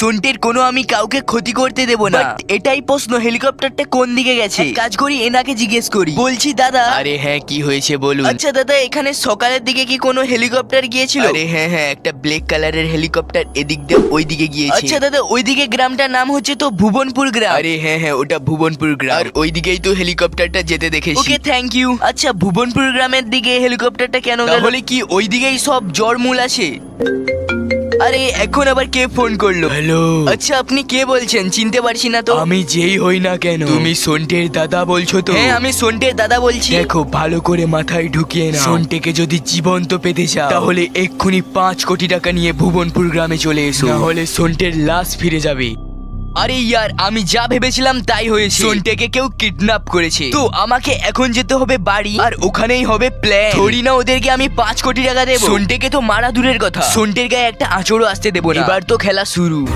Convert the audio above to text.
সন্টের কোনো আমি কাউকে ক্ষতি করতে দেব না। এটাই প্রশ্ন হেলিকপ্টারটা কোন দিকে গেছে? কাজ করি এনাকে জিজ্ঞেস করি। বলছি দাদা। আরে হ্যাঁ কি হয়েছে বলুন। আচ্ছা দাদা এখানে সকালের দিকে কি কোনো হেলিকপ্টার গিয়েছিল? আরে হ্যাঁ হ্যাঁ একটা ব্ল্যাক কালারের হেলিকপ্টার এদিক দিয়ে ওই দিকে গিয়েছে। আচ্ছা দাদা ওইদিকে গ্রামটার নাম হচ্ছে তো ভুবনপুর গ্রাম। আরে হ্যাঁ হ্যাঁ ওটা ভুবনপুর গ্রাম। আর ওইদিকেই তো হেলিকপ্টারটা যেতে দেখেছি। ওকে থ্যাংক ইউ আচ্ছা ভুবনপুর গ্রামের দিকে হেলিকপ্টারটা কেন গেল? তাহলে কি ওই দিকেই সব জ্বর মূল আছে? আরে এখন আবার কে ফোন করল? হ্যালো। আচ্ছা আপনি কে বলছেন? চিনতে পারছি না তো। আমি যেই হই না কেন? তুমি সন্টের দাদা বলছো তো? হ্যাঁ আমি সন্টের দাদা বলছি। দেখো ভালো করে মাথায় ঢুকিয়ে না সন্টেকে যদি জীবন্ত পেতে চাও তাহলে এক্ষুনি পাঁচ কোটি টাকা নিয়ে ভুবনপুর গ্রামে চলে এসো। না হলে সন্টের লাশ ফিরে যাবে। আরে ইয়ার আমি যা ভেবেছিলাম তাই হয়েছে। সোনটাকে কেউ কিডন্যাপ করেছে। তো আমাকে এখন যেতে হবে বাড়ি আর ওখানেই হবে প্ল্যান থরি না ওদেরকে আমি পাঁচ কোটি টাকা দেবো। সোনটেকে তো মারা দূরের কথা। সোনটের গায়ে একটা আঁচড়ও আসতে দেবো এবার তো খেলা শুরু।